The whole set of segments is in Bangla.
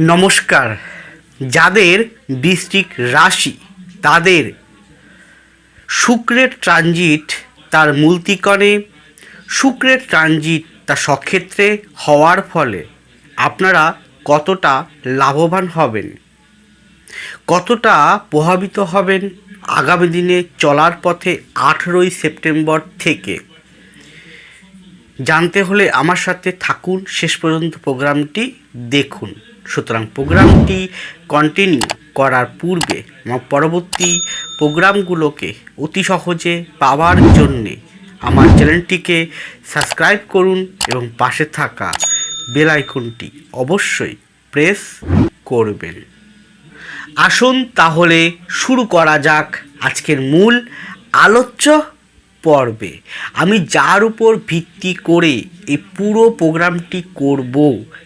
নমস্কার। যাদের বৃশ্চিক রাশি, তাদের শুক্রের ট্রানজিট তার মূলতিকণে, শুক্রের ট্রানজিট তার সক্ষেত্রে হওয়ার ফলে আপনারা কতটা লাভবান হবেন, কতটা প্রভাবিত হবেন আগামী দিনে চলার পথে আঠেরোই সেপ্টেম্বর থেকে। জানতে হলে আমার সাথে থাকুন। শেষ পর্যন্ত প্রোগ্রামটি দেখুন। সুতরাং প্রোগ্রামটি কন্টিনিউ করার পূর্বে পরবর্তী প্রোগ্রামগুলোকে অতি সহজে পাওয়ার জন্যে আমার চ্যানেলটিকে সাবস্ক্রাইব করুন এবং পাশে থাকা বেল আইকনটি অবশ্যই প্রেস করবেন। আসুন তাহলে শুরু করা যাক আজকের মূল আলোচ্য পর্বে। আমি যার উপর ভিত্তি করে এই পুরো প্রোগ্রামটি করব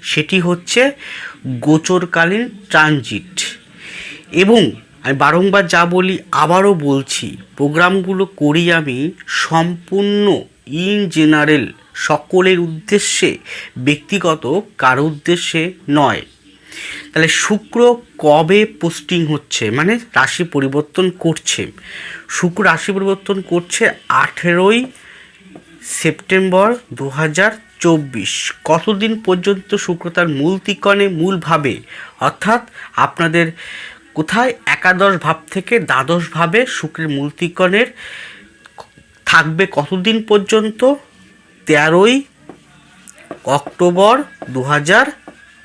সেটি হচ্ছে গোচরকালীন ট্রানজিট। এবং আমি বারংবার যা বলি, আবারও বলছি, প্রোগ্রামগুলো করি আমি সম্পূর্ণ ইন জেনারেল সকলের উদ্দেশ্যে, ব্যক্তিগত কারও উদ্দেশ্যে নয়। তাহলে শুক্র কবে পোস্টিং হচ্ছে? মানে রাশি পরিবর্তন করছে। শুক্র রাশি পরিবর্তন করছে আঠেরোই সেপ্টেম্বর দু হাজার চব্বিশ। কতদিন পর্যন্ত শুক্র তার মূল তিকণে মূলভাবে, অর্থাৎ আপনাদের কোথায় একাদশ ভাব থেকে দ্বাদশ ভাবে শুক্রের মূল তিকণের থাকবে কতদিন পর্যন্ত? তেরোই অক্টোবর দু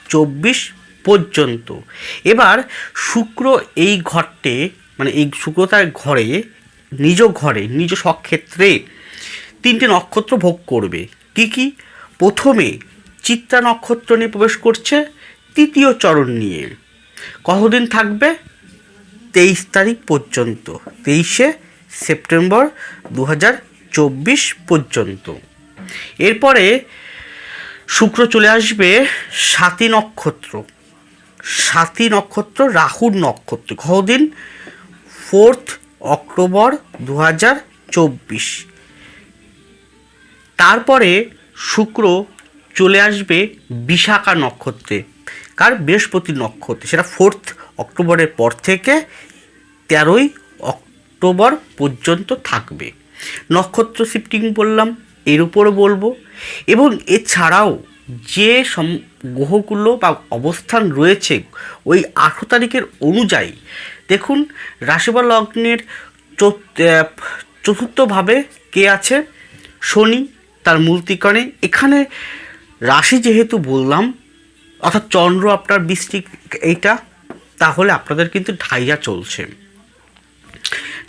চব্বিশ পর্যন্ত। এবার শুক্র এই ঘরটে মানে এই শুক্র তার ঘরে, নিজ ঘরে, নিজ সক্ষেত্রে তিনটে নক্ষত্র ভোগ করবে। কি কি? প্রথমে চিত্রা নক্ষত্র নিয়ে প্রবেশ করছে, তৃতীয় চরণ নিয়ে। কতদিন থাকবে? তেইশ তারিখ পর্যন্ত, তেইশে সেপ্টেম্বর দু চব্বিশ পর্যন্ত। এরপরে শুক্র চলে আসবে সাতী নক্ষত্র। সাতী নক্ষত্র, রাহুর নক্ষত্র। কতদিন? ফোর্থ অক্টোবর দু হাজার চব্বিশ। তারপরে শুক্র চলে আসবে বিশাখা নক্ষত্রে। কার? বৃহস্পতি নক্ষত্রে। সেটা ফোর্থ অক্টোবরের পর থেকে তেরোই অক্টোবর পর্যন্ত থাকবে। নক্ষত্র শিফটিং বললাম, এর উপরও বলব। এবং এছাড়াও যে সম, গ্রহগুলো বা অবস্থান রয়েছে ওই আঠেরো তারিখের অনুযায়ী, দেখুন রাশি বা লগ্নের চতুর্থভাবে কে আছে? শনি তার মূলতিকণে এখানে রাশি যেহেতু বললাম, অর্থাৎ চন্দ্র আপনার বৃষ্টিক এইটা, তাহলে আপনাদের কিন্তু ঢাইয়া চলছে।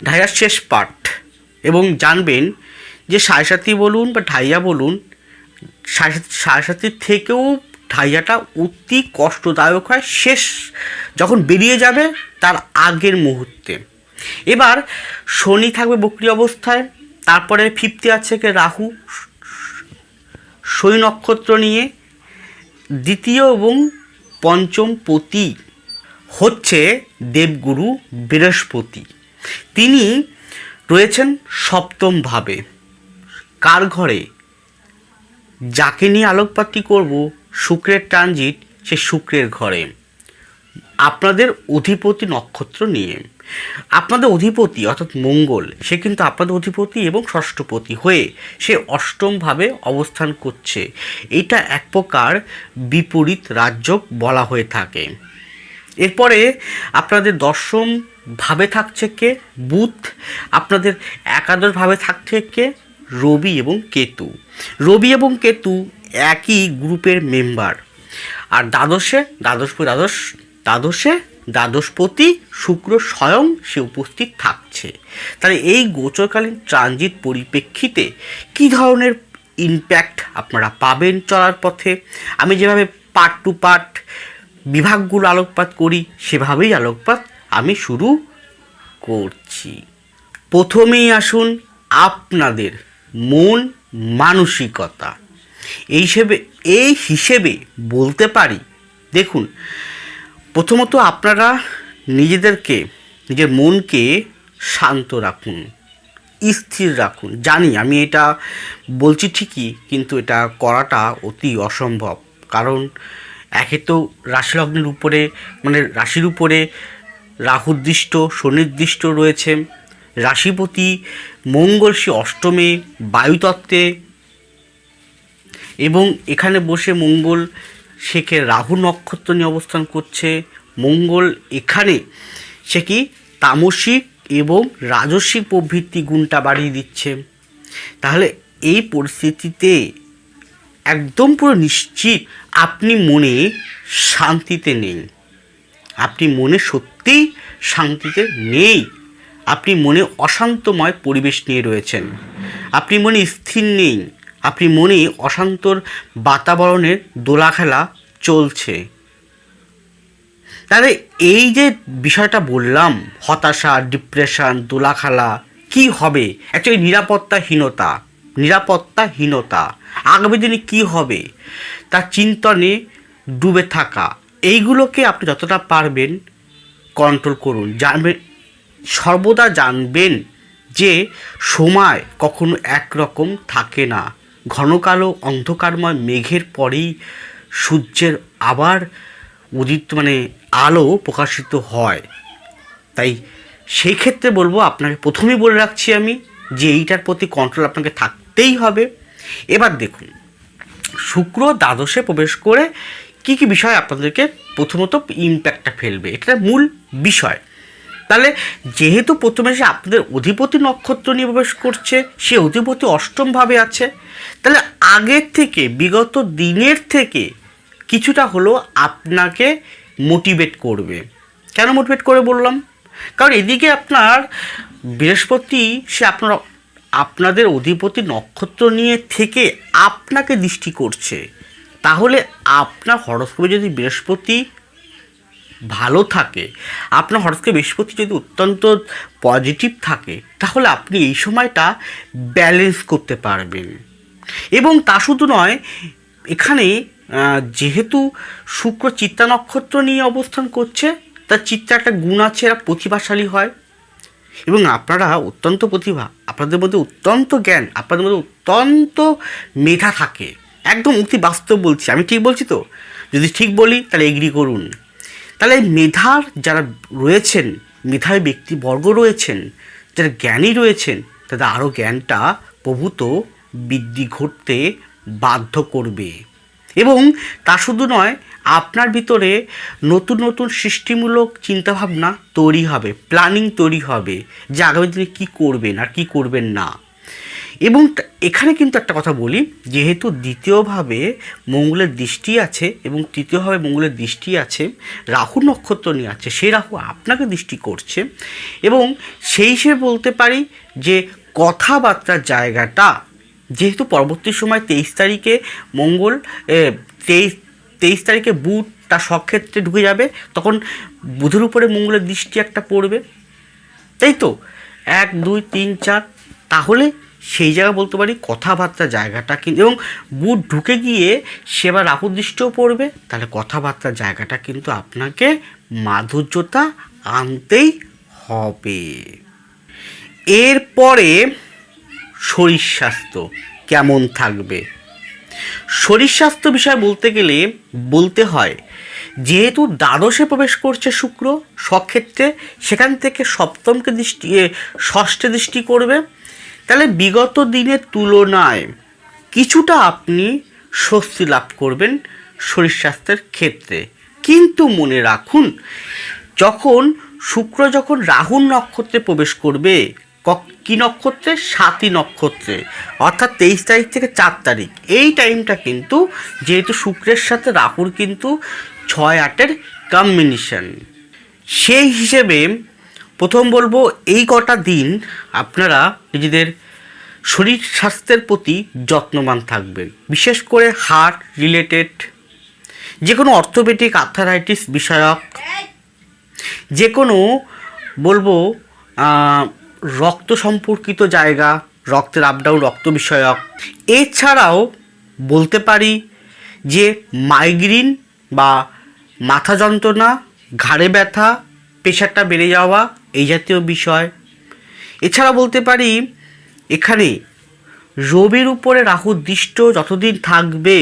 ঢাইয়ার শেষ পার্ট। এবং জানবেন যে সাড়ে সাথী বলুন বা ঢাইয়া বলুন সাথীর থেকেও ঢাইয়াটা অতি কষ্টদায়ক হয়। শেষ যখন বেরিয়ে যাবে, তার আগের মুহূর্তে। এবার শনি থাকবে বক্রি অবস্থায়, তারপরে ফিফটি আছে কে রাহু শনি নক্ষত্র নিয়ে দ্বিতীয় এবং পঞ্চম পতি হচ্ছে দেবগুরু বৃহস্পতি। তিনি রয়েছেন সপ্তম ভাবে। কার ঘরে? যাকে নিয়ে আলোকপাতটি করব, শুক্রের ট্রানজিট সে শুক্রের ঘরে। আপনাদের অধিপতি নক্ষত্র নিয়ে। আপনাদের অধিপতি, অর্থাৎ মঙ্গল, সে কিন্তু আপনাদের অধিপতি এবং ষষ্ঠপতি হয়ে সে অষ্টমভাবে অবস্থান করছে। এটা এক প্রকার বিপরীত রাজ্য বলা হয়ে থাকে। এরপরে আপনাদের দশম ভাবে থাকছে কে? বুধ। আপনাদের একাদশ ভাবে থাকছে কে? রবি এবং কেতু। রবি এবং কেতু একই গ্রুপের মেম্বার আর দ্বাদশে, দ্বাদশ দ্বাদশ, দ্বাদশে দ্বাদশপতি শুক্র স্বয়ং সে উপস্থিত থাকছে। তাহলে এই গোচরকালীন ট্রানজিট পরিপ্রেক্ষিতে কী ধরনের ইম্প্যাক্ট আপনারা পাবেন চলার পথে? আমি যেভাবে পার্ট টু পার্ট বিভাগগুলো আলোকপাত করি, সেভাবেই আলোকপাত আমি শুরু করছি। প্রথমেই আসুন আপনাদের মন মানসিকতা। এই হিসেবে এই হিসেবে বলতে পারি, দেখুন প্রথমত আপনারা নিজেদেরকে, নিজের মনকে শান্ত রাখুন, স্থির রাখুন। জানি, আমি এটা বলছি ঠিকই, কিন্তু এটা করাটা অতি অসম্ভব। কারণ একে তো রাশি লগ্নের উপরে মানে রাশির উপরে রাহুদৃষ্ট সুনির্দিষ্ট রয়েছে। রাশিপতি মঙ্গল সে অষ্টমে বায়ুতত্ত্বে এবং এখানে বসে মঙ্গল সেকে রাহু নক্ষত্র নিয়ে অবস্থান করছে। মঙ্গল এখানে। সে কি? তামসিক এবং রাজস্বিক প্রবৃত্তি গুণটা বাড়িয়ে দিচ্ছে। তাহলে এই পরিস্থিতিতে একদম পুরো নিশ্চিত আপনি মনে শান্তিতে নেই। আপনি মনে সত্যিই শান্তিতে নেই। আপনি মনে অশান্তময় পরিবেশ নিয়ে রয়েছেন। আপনি মনে স্থির নেই। আপনি মনে অশান্তর বাতাবরণের দোলাখেলা চলছে। তাহলে এই যে বিষয়টা বললাম, হতাশা ডিপ্রেশন দোলাখালা, কি হবে? অ্যাকচুয়ালি নিরাপত্তাহীনতা নিরাপত্তাহীনতা, আগামী দিনে কী হবে? তার চিন্তনে ডুবে থাকা, এইগুলোকে আপনি যতটা পারবেন কন্ট্রোল করুন। জানবেন, সর্বদা জানবেন যে সময় কখনো একরকম থাকে না। ঘন কালো অন্ধকারময় মেঘের পরেই সূর্যের আবার উদিত মানে আলো প্রকাশিত হয়। তাই সেই ক্ষেত্রে বলব, আপনাকে প্রথমেই বলে রাখছি আমি যে এইটার প্রতি কন্ট্রোল আপনাকে থাকতেই হবে। এবার দেখুন, শুক্র দ্বাদশে প্রবেশ করে কী কী বিষয় আপনাদেরকে প্রথমত ইম্প্যাক্টটা ফেলবে এটা মূল বিষয়। তাহলে যেহেতু প্রথমে সে আপনাদের অধিপতি নক্ষত্র নিয়ে প্রবেশ করছে, সে অধিপতি অষ্টমভাবে আছে, তাহলে আগের থেকে, বিগত দিনের থেকে কিছুটা হলো আপনাকে মোটিভেট করবে। কেন মোটিভেট করে বললাম? কারণ এদিকে আপনার বৃহস্পতি, সে আপনার, আপনাদের অধিপতি নক্ষত্র নিয়ে থেকে আপনাকে দৃষ্টি করছে। তাহলে আপনার হরস্কোপে যদি বৃহস্পতি ভালো থাকে, আপনার হরস্কোপে বৃহস্পতি যদি অত্যন্ত পজিটিভ থাকে, তাহলে আপনি এই সময়টা ব্যালেন্স করতে পারবেন। এবং তা শুধু নয়, এখানে যেহেতু শুক্র চিত্তা নক্ষত্র নিয়ে অবস্থান করছে, তার চিত্তে একটা গুণ আছে, এরা প্রতিভাশালী হয়। এবং আপনারা অত্যন্ত প্রতিভা, আপনাদের মধ্যে অত্যন্ত জ্ঞান, আপনাদের মধ্যে অত্যন্ত মেধা থাকে। একদম অতি বাস্তব বলছি, আমি ঠিক বলছি তো? যদি ঠিক বলি, তাহলে এগ্রি করুন। তাহলে মেধার যারা রয়েছেন মেধাবী ব্যক্তিবর্গ রয়েছেন, যারা জ্ঞানী রয়েছেন, তাদের আরও জ্ঞানটা প্রভূত বৃদ্ধি ঘটতে বাধ্য করবে। এবং তা শুধু নয়, আপনার ভিতরে নতুন নতুন সৃষ্টিমূলক চিন্তাভাবনা তৈরি হবে প্ল্যানিং তৈরি হবে যে আগামী দিনে কী করবেন আর কী করবেন না। এবং এখানে কিন্তু একটা কথা বলি, যেহেতু দ্বিতীয়ভাবে মঙ্গলের দৃষ্টি আছে এবং তৃতীয়ভাবে মঙ্গলের দৃষ্টি আছে, রাহু নক্ষত্র নিয়ে আছে, সেই রাহু আপনাকে দৃষ্টি করছে এবং সেই হিসেবে বলতে পারি যে কথাবার্তার জায়গাটা, যেহেতু পরবর্তী সময় তেইশ তারিখে মঙ্গল তেইশ তেইশ তারিখে বুধ তার সক্ষেত্রে ঢুকে যাবে, তখন বুধের উপরে মঙ্গলের দৃষ্টি একটা পড়বে। তাই তো? এক, দুই, তিন, চার, তাহলে সেই জায়গা বলতে পারি কথাবার্তা জায়গাটা কিন্তু এবং বুট ঢুকে গিয়ে সে আবার রাহুদৃষ্টও পড়বে, তাহলে কথাবার্তার জায়গাটা কিন্তু আপনাকে মাধুর্যতা আনতেই হবে। এরপরে শরীর স্বাস্থ্য কেমন থাকবে? শরীর স্বাস্থ্য বিষয় বলতে গেলে বলতে হয়, যেহেতু দ্বাদশে প্রবেশ করছে শুক্র সক্ষেত্রে সেখান থেকে সপ্তমকে দৃষ্টি ষষ্ঠে দৃষ্টি করবে তাহলে বিগত দিনের তুলনায় কিছুটা আপনি স্বস্তি লাভ করবেন শরীর স্বাস্থ্যের ক্ষেত্রে। কিন্তু মনে রাখুন, যখন শুক্র যখন রাহুর নক্ষত্রে প্রবেশ করবে কি নক্ষত্রে? সাতই নক্ষত্রে। অর্থাৎ তেইশ তারিখ থেকে চার তারিখ। এই টাইমটা কিন্তু যেহেতু শুক্রের সাথে রাহুর কিন্তু ছয় আটের কম্বিনেশন সেই হিসেবে প্রথম বলব, এই কটা দিন আপনারা নিজেদের শরীর স্বাস্থ্যের প্রতি যত্নবান থাকবেন। বিশেষ করে হার্ট রিলেটেড যে কোনো অর্থোপেডিক আর্থারাইটিস বিষয়ক যে কোনো বলব রক্ত সম্পর্কিত জায়গা, রক্তের আপডাউন রক্ত বিষয়ক। এছাড়াও বলতে পারি যে মাইগ্রেন বা মাথা যন্ত্রণা, ঘাড়ে ব্যথা প্রেশারটা বেড়ে যাওয়া এই জাতীয় বিষয়। এছাড়া বলতে পারি, এখানে রবির উপরে রাহু দৃষ্ট যতদিন থাকবে,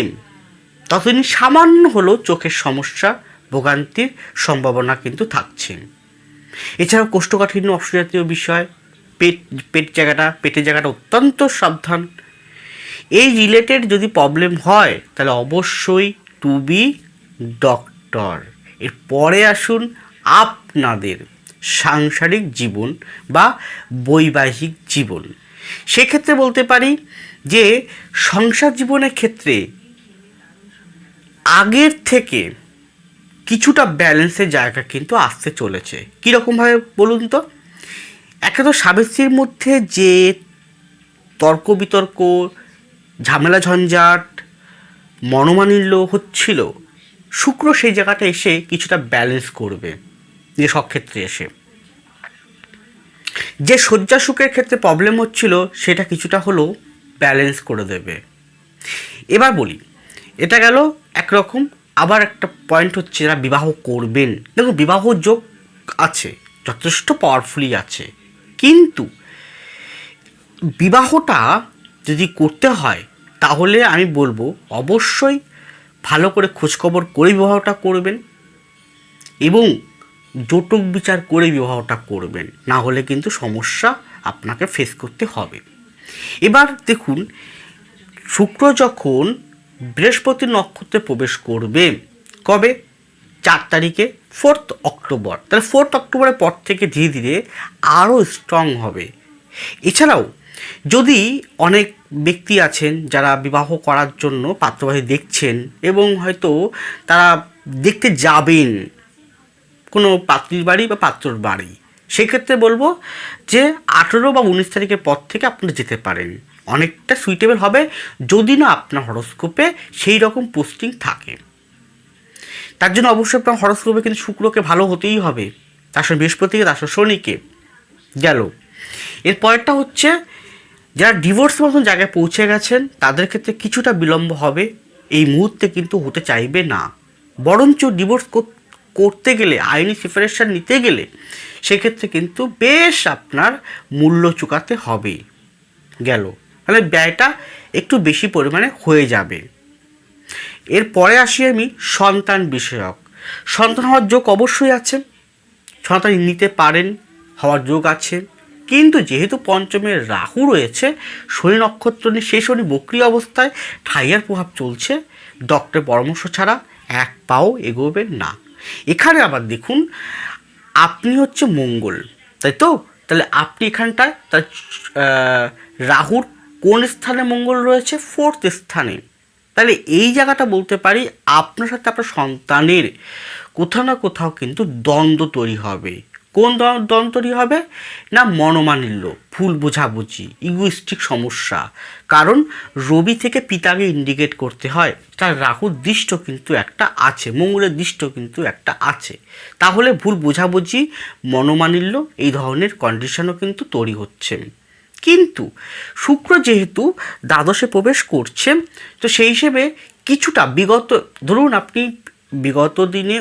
ততদিন সামান্য হলেও চোখের সমস্যা, ভোগান্তির সম্ভাবনা কিন্তু থাকছে। এছাড়াও কোষ্ঠকাঠিন্য অপসজাতীয় বিষয়, পেট পেট জায়গাটা, পেটের জায়গাটা অত্যন্ত সাবধান। এই রিলেটেড যদি প্রবলেম হয়, তাহলে অবশ্যই টু বি ডক্টর এর পরে আসুন আপনাদের সাংসারিক জীবন বা বৈবাহিক জীবন। সেক্ষেত্রে বলতে পারি যে সংসার জীবনের ক্ষেত্রে আগের থেকে কিছুটা ব্যালেন্সের জায়গা কিন্তু আসতে চলেছে। কীরকমভাবে বলুন তো? একটা তো স্বামী স্ত্রীর মধ্যে যে তর্ক বিতর্ক, ঝামেলা ঝঞ্ঝাট মনোমানিল্য হচ্ছিল, শুক্র সেই জায়গাটা এসে কিছুটা ব্যালেন্স করবে। যে সব ক্ষেত্রে এসে। যে শয্যা সুখের ক্ষেত্রে প্রবলেম হচ্ছিল, সেটা কিছুটা হলেও ব্যালেন্স করে দেবে। এবার বলি, এটা গেল একরকম, আবার একটা পয়েন্ট হচ্ছে যারা বিবাহ করবেন। দেখুন, বিবাহ যোগ আছে, যথেষ্ট পাওয়ারফুলি আছে। কিন্তু বিবাহটা যদি করতে হয়, তাহলে আমি বলব অবশ্যই ভালো করে খোঁজখবর করে বিবাহটা করবেন। এবং জটক বিচার করে বিবাহটা করবেন, না হলে কিন্তু সমস্যা আপনাকে ফেস করতে হবে। এবার দেখুন, শুক্র যখন বৃহস্পতি নক্ষত্রে প্রবেশ করবে, কবে? চার তারিখে ফোর্থ অক্টোবর তাহলে ফোর্থ অক্টোবরের পর থেকে ধীরে ধীরে আরও স্ট্রং হবে। এছাড়াও, যদি অনেক ব্যক্তি আছেন যারা বিবাহ করার জন্য পাত্রবাহী দেখছেন এবং হয়তো তারা দেখতে যাবেন কোনো পাত্রীর বাড়ি বা পাত্রর বাড়ি। সেক্ষেত্রে বলব যে আঠেরো বা উনিশ তারিখের পর থেকে আপনারা যেতে পারেন। অনেকটা সুইটেবল হবে যদি না আপনার হরস্কোপে সেই রকম পোস্টিং থাকে। তার জন্য অবশ্যই আপনার হরস্কোপে কিন্তু শুক্রকে ভালো হতেই হবে। তার সঙ্গে বৃহস্পতিকে তার সঙ্গে শনিকে গেল। এর পরেরটা হচ্ছে যারা ডিভোর্স মতন জায়গায় পৌঁছে গেছেন, তাদের ক্ষেত্রে কিছুটা বিলম্ব হবে। এই মুহূর্তে কিন্তু হতে চাইবে না। বরঞ্চ ডিভোর্স করতে গেলে, আইনি সেপারেশন নিতে গেলে, সেক্ষেত্রে কিন্তু বেশ আপনার মূল্য চুকাতে হবে। গেল। তাহলে ব্যয়টা একটু বেশি পরিমাণে হয়ে যাবে। এরপরে আসি আমি সন্তান বিষয়ক। সন্তান হওয়ার যোগ অবশ্যই আছে। সন্তান নিতে পারেন, হওয়ার যোগ আছে। কিন্তু যেহেতু পঞ্চমের রাহু রয়েছে, শনি নক্ষত্র নিয়ে সেই শনি বক্রি অবস্থায় ঠাইয়ার প্রভাব চলছে। ডক্টরের পরামর্শ ছাড়া এক পাও এগোবেন না। এখানে আবার দেখুন, আপনি হচ্ছে মঙ্গল, তাই তো? তাহলে আপনি এখানটায় তার রাহুর কোন স্থানে মঙ্গল রয়েছে? ফোর্থ স্থানে। তাহলে এই জায়গাটা বলতে পারি, আপনার সাথে আপনার সন্তানের কোথাও না কোথাও কিন্তু দ্বন্দ্ব তৈরি হবে। কোন দ্বন্দ্ব তৈরি হবে? না মনোমানিল্য ভুল বোঝাবুঝি ইগোইস্টিক সমস্যা। কারণ রবি থেকে পিতাকে ইন্ডিকেট করতে হয়। তার রাহুর দৃষ্ট কিন্তু একটা আছে, মঙ্গলের দৃষ্ট কিন্তু একটা আছে। তাহলে ভুল বোঝাবুঝি মনোমানিল্য এই ধরনের কন্ডিশনও কিন্তু তৈরি হচ্ছে। কিন্তু শুক্র যেহেতু দ্বাদশে প্রবেশ করছে, তো সেই হিসেবে কিছুটা বিগত, ধরুন আপনি বিগত দিনে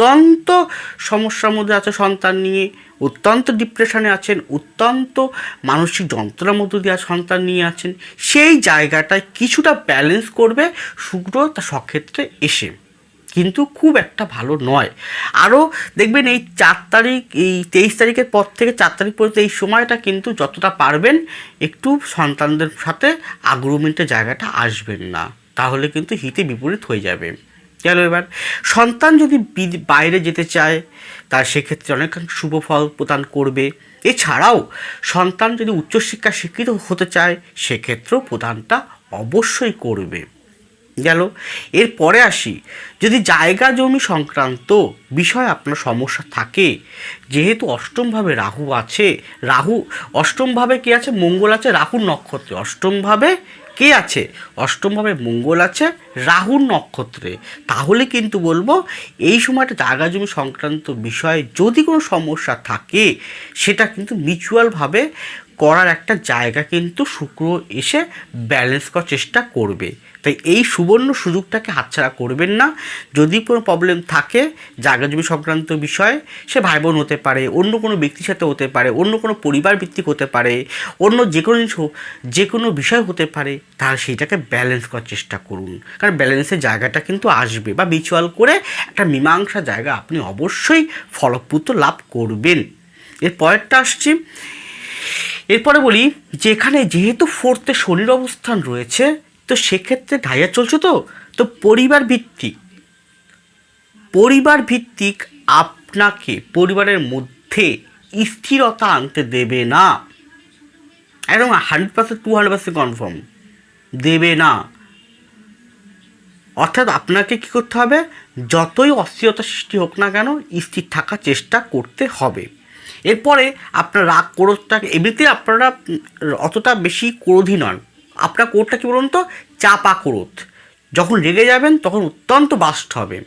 অত্যন্ত সমস্যার মধ্যে আছে, সন্তান নিয়ে অত্যন্ত ডিপ্রেশনে আছেন, অত্যন্ত মানসিক যন্ত্রণার মধ্য দিয়ে সন্তান নিয়ে আছেন। সেই জায়গাটায় কিছুটা ব্যালেন্স করবে শুক্র তা সক্ষেত্রে এসে। কিন্তু খুব একটা ভালো নয়। আরও দেখবেন এই চার তারিখ, এই তেইশ তারিখের পর থেকে চার তারিখ পর্যন্ত এই সময়টা কিন্তু যতটা পারবেন একটু সন্তানদের সাথে আগ্রহমেন্টের জায়গাটা আসবেন না। তাহলে কিন্তু হিতে বিপরীত হয়ে যাবে। গেল এবার সন্তান যদি বাইরে যেতে চায়, তার সেক্ষেত্রে অনেক শুভ ফল প্রদান করবে। এছাড়াও সন্তান যদি উচ্চশিক্ষা শিক্ষিত হতে চায়, সেক্ষেত্রেও প্রদানটা অবশ্যই করবে। গেল। এরপরে আসি। যদি জায়গা জমি সংক্রান্ত বিষয় আপনার সমস্যা থাকে, যেহেতু অষ্টমভাবে রাহু আছে, রাহু অষ্টমভাবে কি আছে? মঙ্গল আছে, রাহুর নক্ষত্রে। অষ্টমভাবে কে আছে? অষ্টমভাবে মঙ্গল আছে, রাহুর নক্ষত্রে। তাহলে কিন্তু বলব, এই সময়টা জায়গা জমি সংক্রান্ত বিষয়ে যদি কোনো সমস্যা থাকে, সেটা কিন্তু মিউচুয়ালভাবে করার একটা জায়গা কিন্তু শুক্র এসে ব্যালেন্স করার চেষ্টা করবে। তাই এই সুবর্ণ সুযোগটাকে হাতছাড়া করবেন না। যদি কোনো প্রবলেম থাকে জায়গা জমি সংক্রান্ত বিষয়ে, সে ভাই বোন হতে পারে, অন্য কোনো ব্যক্তির সাথে হতে পারে, অন্য কোনো পরিবার ভিত্তিক হতে পারে, অন্য যে কোনো জিনিস যে কোনো বিষয় হতে পারে, তাহলে সেইটাকে ব্যালেন্স করার চেষ্টা করুন। কারণ ব্যালেন্সের জায়গাটা কিন্তু আসবে বা মিউচুয়াল করে একটা মীমাংসা জায়গা আপনি অবশ্যই ফলপ্রুত লাভ করবেন। এর পরেরটা আসছি। এরপরে বলি যে এখানে যেহেতু ফোর্থে শনির অবস্থান রয়েছে তো সেক্ষেত্রে ঢাইয়া চলছে তো? তো পরিবার ভিত্তিক পরিবার ভিত্তিক আপনাকে পরিবারের মধ্যে স্থিরতা আনতে দেবে না। একদম hundred percent to hundred percent confirm দেবে না। অর্থাৎ আপনাকে কী করতে হবে? যতই অস্থিরতা সৃষ্টি হোক না কেন, স্থির থাকার চেষ্টা করতে হবে। এরপরে আপনার রাগ, ক্রোধটাকে এমনিতে আপনারা অতটা বেশি ক্রোধী নন। আপনার ক্রোধটা কী বলুন তো? চাপা ক্রোধ যখন রেগে যাবেন, তখন অত্যন্ত বাস্ট হবে।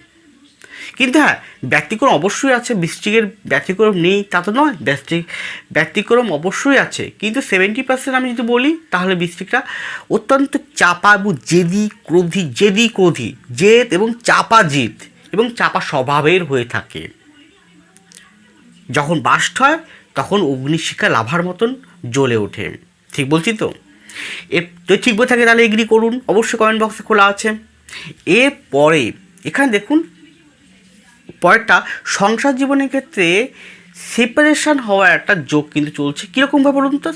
কিন্তু হ্যাঁ ব্যতিক্রম অবশ্যই আছে বৃষ্টিকের ব্যতিক্রম নেই, তা তো নয়। ব্যস্তি ব্যতিক্রম অবশ্যই আছে। কিন্তু সেভেন্টি পার্সেন্ট আমি যদি বলি, তাহলে বৃষ্টিকটা অত্যন্ত চাপা এবং জেদি, ক্রোধি জেদি, ক্রোধি, জেদ এবং চাপা জিদ এবং চাপা স্বভাবের হয়ে থাকে। যখন বাস্ট হয়, তখন অগ্নিশিখা লাভার মতন জ্বলে ওঠে। ঠিক বলছি তো? এ যদি ঠিক বলে থাকে, তাহলে এগ্রি করুন। অবশ্যই কমেন্ট বক্সে খোলা আছে। এরপরে এখানে দেখুন, পরেরটা, সংসার জীবনের ক্ষেত্রে সেপারেশন হওয়ার একটা যোগ কিন্তু চলছে। কীরকমভাবে বলুন তো?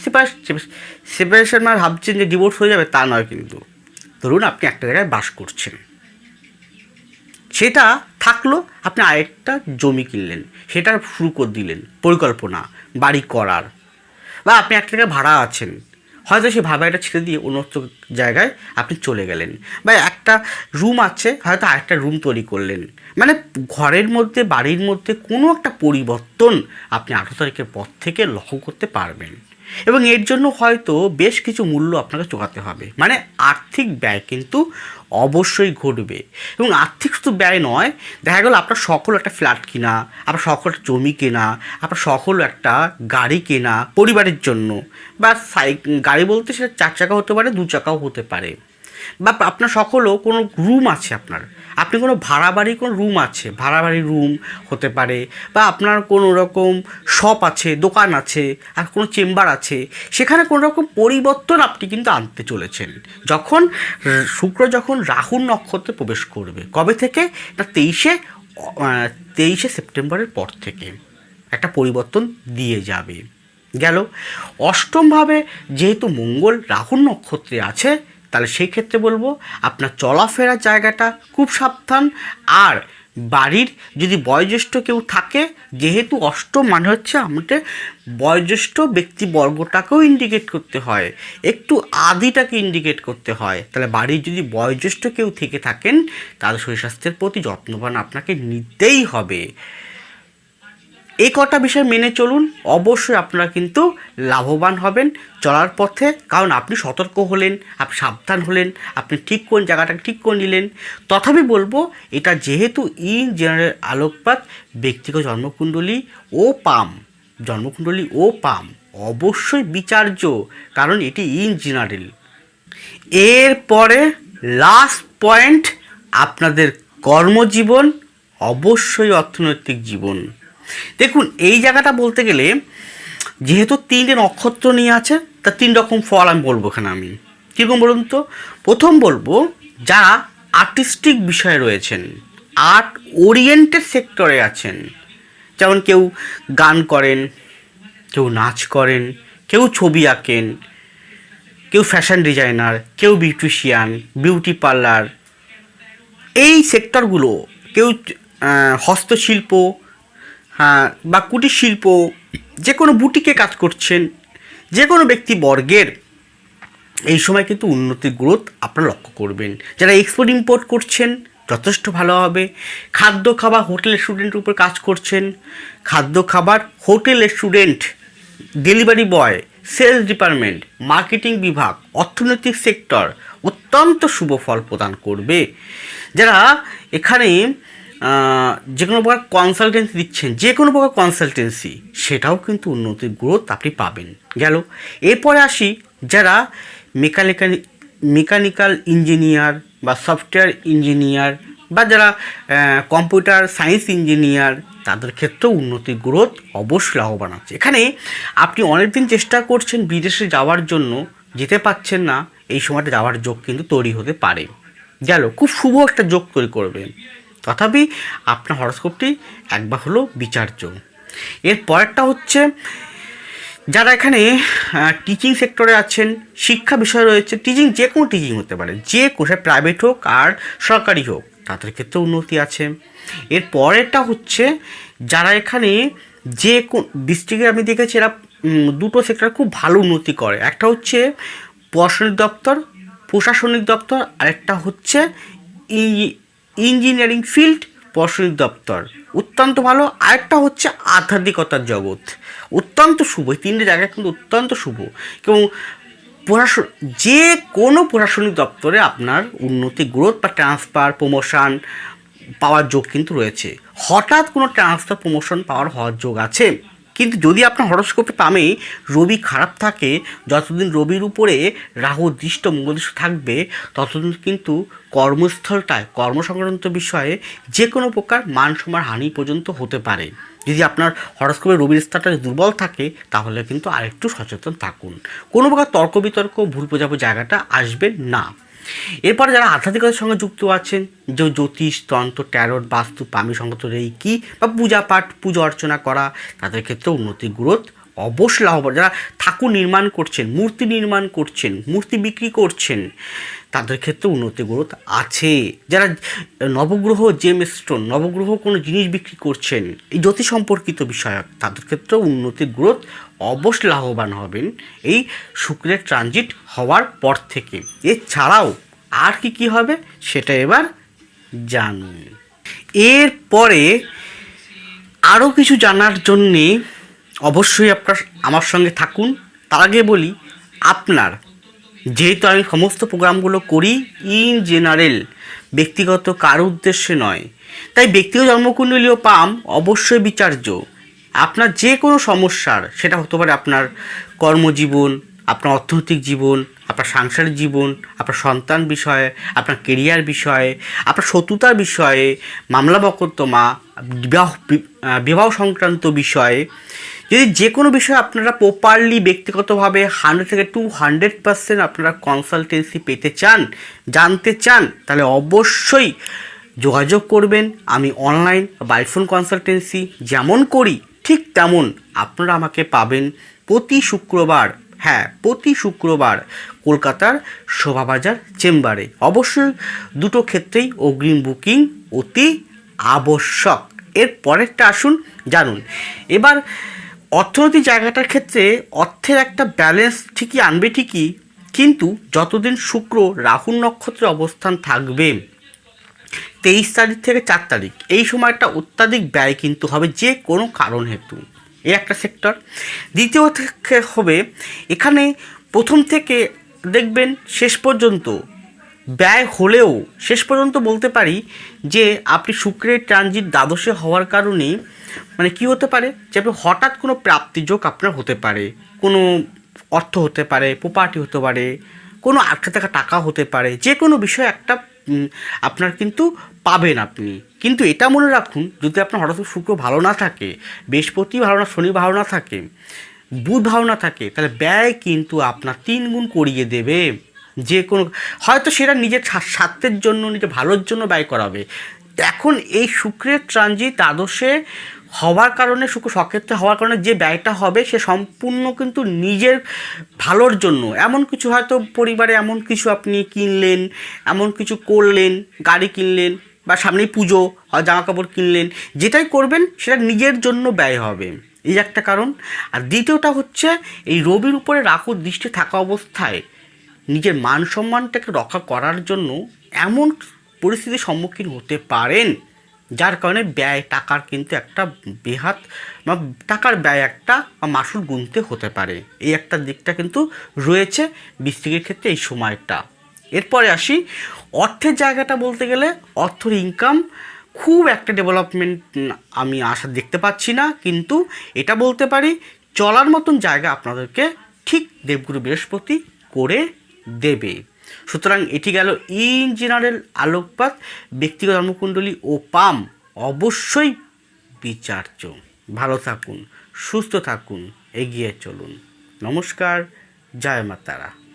সেপারেশন মানে ভাবছেন যে ডিভোর্স হয়ে যাবে, তা নয় কিন্তু। ধরুন আপনি একটা জায়গায় বাস করছেন। সেটা থাকল, আপনি আরেকটা জমি কিনলেন। সেটা শুরু করে দিলেন। পরিকল্পনা, বাড়ি করার। বা আপনি একটা জায়গায় ভাড়া আছেন। হয়তো সেই ভাবাইটা ছেড়ে দিয়ে অন্য জায়গায় আপনি চলে গেলেন। বা একটা রুম আছে, হয়তো আরেকটা রুম তৈরি করলেন। মানে ঘরের মধ্যে, বাড়ির মধ্যে কোনো একটা পরিবর্তন আপনি আঠেরো তারিখের পর থেকে লক্ষ্য করতে পারবেন। এবং এর জন্য হয়তো বেশ কিছু মূল্য আপনাকে চোকাতে হবে। মানে আর্থিক ব্যয় কিন্তু অবশ্যই ঘটবে। এবং আর্থিক শুধু ব্যয় নয়, দেখা গেল আপনার সকল একটা ফ্ল্যাট কেনা, আপনার সকল জমি কেনা, আপনার সকল একটা গাড়ি কেনা পরিবারের জন্য। বা সাই, গাড়ি বলতে সেটা চার চাকা হতে পারে, দু চাকাও হতে পারে। বা আপনার সকলও কোনো রুম আছে আপনার। আপনি কোনো ভাড়া বাড়ি কোনো রুম আছে? ভাড়া বাড়ির রুম হতে পারে বা আপনার কোনো রকম শপ আছে, দোকান আছে, আর কোনো চেম্বার আছে, সেখানে কোনো রকম পরিবর্তন আপনি কিন্তু আনতে চলেছেন। যখন শুক্র যখন রাহুর নক্ষত্রে প্রবেশ করবে, কবে থেকে? না তেইশে তেইশে সেপ্টেম্বরের পর থেকে একটা পরিবর্তন দিয়ে যাবে। গেল। অষ্টমভাবে যেহেতু মঙ্গল রাহুর নক্ষত্রে আছে তাহলে সেই ক্ষেত্রে বলব আপনার চলাফেরার জায়গাটা খুব সাবধান। আর বাড়ির যদি বয়োজ্যেষ্ঠ কেউ থাকে, যেহেতু অষ্টম মানে হচ্ছে আমাদের বয়োজ্যেষ্ঠ ব্যক্তিবর্গটাকেও ইন্ডিকেট করতে হয়, একটু আদিটাকে ইন্ডিকেট করতে হয়। তাহলে বাড়ির যদি বয়োজ্যেষ্ঠ কেউ থেকে থাকেন তাহলে শরীর স্বাস্থ্যের প্রতি যত্নবান আপনাকে নিতেই হবে। এই কটা বিষয় মেনে চলুন। অবশ্যই আপনারা কিন্তু লাভবান হবেন চলার পথে। কারণ আপনি সতর্ক হলেন, আপনি সাবধান হলেন, আপনি ঠিক কোন জায়গাটা ঠিক করে নিলেন। তথাপি বলব, এটা যেহেতু ইন জেনারেল আলোকপাত, ব্যক্তিগত জন্মকুণ্ডলী ও পাম, জন্মকুণ্ডলী ও পাম অবশ্যই বিচার্য, কারণ এটি ইন জেনারেল। এরপরে লাস্ট পয়েন্ট আপনাদের কর্মজীবন, অবশ্যই অর্থনৈতিক জীবন। দেখুন, এই জায়গাটা বলতে গেলে, যেহেতু তিনটে নক্ষত্র নিয়ে আছে, তা তিন রকম ফল আমি বলব এখানে আমি। কীরকম বলুন তো? প্রথম বলব, যারা আর্টিস্টিক বিষয়ে রয়েছেন, আর্ট ওরিয়েন্টেড সেক্টরে আছেন, যেমন কেউ গান করেন, কেউ নাচ করেন, কেউ ছবি আঁকেন, কেউ ফ্যাশন ডিজাইনার, কেউ বিউটিশিয়ান, বিউটি পার্লার, এই সেক্টরগুলো, কেউ হস্তশিল্প হ্যাঁ বা কুটির শিল্প যে কোনো বুটিকে কাজ করছেন যে কোনো ব্যক্তি বর্গের, এই সময় কিন্তু উন্নতির গ্রোথ আপনারা লক্ষ্য করবেন। যারা এক্সপোর্ট ইম্পোর্ট করছেন, যথেষ্ট ভালো হবে। খাদ্য খাবার হোটেল স্টুডেন্টের উপর কাজ করছেন, খাদ্য খাবার hotel student delivery boy sales department marketing বিভাগ, অর্থনৈতিক সেক্টর অত্যন্ত শুভ ফল প্রদান করবে। যারা এখানে যে কোনো প্রকার কনসালটেন্সি দিচ্ছেন, যে কোনো প্রকার কনসালটেন্সি সেটাও কিন্তু উন্নতির গ্রোথ আপনি পাবেন। গেল। এরপরে আসি যারা মেকানিক্যাল মেকানিক্যাল ইঞ্জিনিয়ার বা সফটওয়্যার ইঞ্জিনিয়ার বা যারা কম্পিউটার সায়েন্স ইঞ্জিনিয়ার তাদের ক্ষেত্রেও উন্নতি গ্রোথ অবশ্যই লাভবান আছে। এখানে আপনি অনেক দিন চেষ্টা করছেন বিদেশে যাওয়ার জন্য, যেতে পারছেন না, এই সময়টা যাওয়ার যোগ কিন্তু তৈরি হতে পারে। গেল। খুব শুভ একটা যোগ তৈরি করবে তথাপি আপনার হরস্কোপটি একবার হলো বিচার্য। এর পরেরটা হচ্ছে, যারা এখানে টিচিং সেক্টরে আছেন, শিক্ষা বিষয় রয়েছে টিচিং যে কোনো টিচিং হতে পারে, যে কোনো প্রাইভেট হোক আর সরকারি হোক, তাদের ক্ষেত্রে উন্নতি আছে। এর পরেরটা হচ্ছে, যারা এখানে যে কোন ডিস্ট্রিক্টে আমি দেখেছি, এরা দুটো সেক্টর খুব ভালো উন্নতি করে। একটা হচ্ছে প্রশাসনিক দপ্তর প্রশাসনিক দপ্তর, আরেকটা হচ্ছে ইঞ্জিনিয়ারিং ফিল্ড প্রশাসনিক দপ্তর। অত্যন্ত ভালো। আরেকটা হচ্ছে আধ্যাত্মিকতার জগৎ। অত্যন্ত শুভ। এই তিনটে জায়গা কিন্তু অত্যন্ত শুভ। এবং প্রশাসন, যে কোনো প্রশাসনিক দপ্তরে আপনার উন্নতি গ্রোথ বা ট্রান্সফার প্রমোশন পাওয়ার যোগ কিন্তু রয়েছে। হঠাৎ কোনো ট্রান্সফার প্রমোশন পাওয়ার হওয়ার যোগ আছে। কিন্তু যদি আপনার হরস্কোপে পামে, রবি খারাপ থাকে, যতদিন রবির উপরে রাহু, দৃষ্ট, মঙ্গলদৃষ্ট থাকবে, ততদিন কিন্তু কর্মস্থলটায়, কর্মসংক্রান্ত বিষয়ে যে কোনো প্রকার মান সম্মান হানি পর্যন্ত হতে পারে। যদি আপনার হরস্কোপে রবির স্তরটা দুর্বল থাকে, তাহলে কিন্তু আরেকটু সচেতন থাকুন। কোনো প্রকার তর্ক বিতর্ক, ভুল বোঝাবো জায়গাটা আসবে না। এরপরে যারা আধ্যাত্মিকতার সঙ্গে যুক্ত আছেন, যে জ্যোতিষ, তন্ত্র, ট্যারট, বাস্তু, পামি সংগত রেইকি বা পূজা পাঠ, পুজো অর্চনা করা, তাদের ক্ষেত্রে উন্নতি গ্রোথ অবশ্যই লাভবান। যারা ঠাকুর নির্মাণ করছেন, মূর্তি নির্মাণ করছেন, মূর্তি বিক্রি করছেন, তাদের ক্ষেত্রে উন্নতি গ্রোথ আছে। যারা নবগ্রহ, জেম স্টোন, নবগ্রহ কোনো জিনিস বিক্রি করছেন, এই জ্যোতি সম্পর্কিত বিষয়ক, তাদের ক্ষেত্রেও উন্নতি গ্রোথ অবশ্যই লাভবান হবেন এই শুক্রের ট্রানজিট হওয়ার পর থেকে। এছাড়াও আর কি কি হবে সেটা এবার জানুন। এরপরে আরও কিছু জানার জন্যে অবশ্যই আপনার, আমার সঙ্গে থাকুন। তার আগে বলি, আপনার যেহেতু আমি সমস্ত প্রোগ্রামগুলো করি, ইন জেনারেল ব্যক্তিগত কারও উদ্দেশ্যে নয়, তাই ব্যক্তিগত জন্মকুণ্ডলীয় পাম, অবশ্যই বিচার্য। আপনার যে কোনো সমস্যার, সেটা হতে পারে আপনার কর্মজীবন, আপনার অর্থনৈতিক জীবন, আপনার সাংসারিক জীবন, আপনার সন্তান বিষয়ে, আপনার কেরিয়ার বিষয়ে, আপনার শত্রুতার বিষয়ে, মামলা মকদ্দমা, বিবাহ বিবাহ সংক্রান্ত বিষয়ে, যদি যে কোনো বিষয়ে আপনারা প্রপারলি ব্যক্তিগতভাবে হান্ড্রেড থেকে টু হান্ড্রেড পার্সেন্ট আপনারা কনসালটেন্সি পেতে চান, জানতে চান, তাহলে অবশ্যই যোগাযোগ করবেন। আমি অনলাইন বাইফোন কনসালটেন্সি যেমন করি ঠিক তেমন আপনারা আমাকে পাবেন প্রতি শুক্রবার হ্যাঁ প্রতি শুক্রবার কলকাতার শোভাবাজার চেম্বারে। অবশ্যই দুটো ক্ষেত্রেই অগ্রিম বুকিং অতি আবশ্যক। এর পরেরটা আসুন, জানুন। এবার অর্থনৈতিক জায়গাটার ক্ষেত্রে অর্থের একটা ব্যালেন্স ঠিকই আনবে ঠিকই, কিন্তু যতদিন শুক্র, রাহুর নক্ষত্রে অবস্থান থাকবে তেইশ তারিখ থেকে চার তারিখ। এই সময়টা অত্যাধিক ব্যয় কিন্তু হবে যে কোনো কারণ হেতু। এ একটা সেক্টর দ্বিতীয় থেকে হবে, এখানে প্রথম থেকে দেখবেন শেষ পর্যন্ত ব্যয় হলেও, শেষ পর্যন্ত বলতে পারি যে আপনি শুক্রের ট্রানজিট দ্বাদশে হওয়ার কারণে মানে কি হতে পারে? যে আপনি হঠাৎ কোনো প্রাপ্তিযোগ আপনার হতে পারে। কোনো অর্থ হতে পারে প্রপার্টি হতে পারে, কোনো আটকে থাকা টাকা হতে পারে, যে কোনো বিষয়ে একটা আপনার কিন্তু পাবেন আপনি। কিন্তু এটা মনে রাখুন, যদি আপনার হঠাৎ শুক্র ভালো না থাকে, বৃহস্পতি ভালো না, শনি ভালো না থাকে, বুধ ভালো না থাকে, তাহলে ব্যয় কিন্তু আপনার তিন গুণ করিয়ে দেবে। যে কোনো, হয়তো সেটা নিজের স্বার্থের জন্য, নিজের ভালোর জন্য ব্যয় করাবে। এখন এই শুক্রের ট্রানজিট দ্বাদশে হওয়ার কারণে সক্ষেত্রে হওয়ার কারণে যে ব্যয়টা হবে, সে সম্পূর্ণ কিন্তু নিজের ভালোর জন্য। এমন কিছু হয়তো পরিবারে এমন কিছু আপনি কিনলেন, এমন কিছু করলেন, গাড়ি কিনলেন বা সামনেই পুজো জামা কাপড় কিনলেন, যেটাই করবেন, সেটা নিজের জন্য ব্যয় হবে। এই একটা কারণ। আর দ্বিতীয়টা হচ্ছে, এই রবির উপরে রাহুর দৃষ্টি থাকা অবস্থায় নিজের মান সম্মানটাকে রক্ষা করার জন্য এমন পরিস্থিতির সম্মুখীন হতে পারেন। যার কারণে ব্যয়, টাকার কিন্তু একটা বেহাত বা টাকার ব্যয় একটা মাসুল গুনতে হতে পারে। এই একটা দিকটা কিন্তু রয়েছে বৃষ্টিকের ক্ষেত্রে এই সময়টা। এরপরে আসি, অর্থের জায়গাটা বলতে গেলে অর্থর ইনকাম খুব একটা ডেভেলপমেন্ট আমি আশা দেখতে পাচ্ছি না, কিন্তু এটা বলতে পারি চলার মতন জায়গা আপনাদেরকে ঠিক দেবগুরু বৃহস্পতি করে দেবে। সুতরাং এটি গেল ইন জেনারেল আলোকপাত, ব্যক্তিগত ধর্মকুণ্ডলী ও পাম অবশ্যই বিচার্য। ভালো থাকুন, সুস্থ থাকুন, এগিয়ে চলুন। নমস্কার, জয় মাতারা।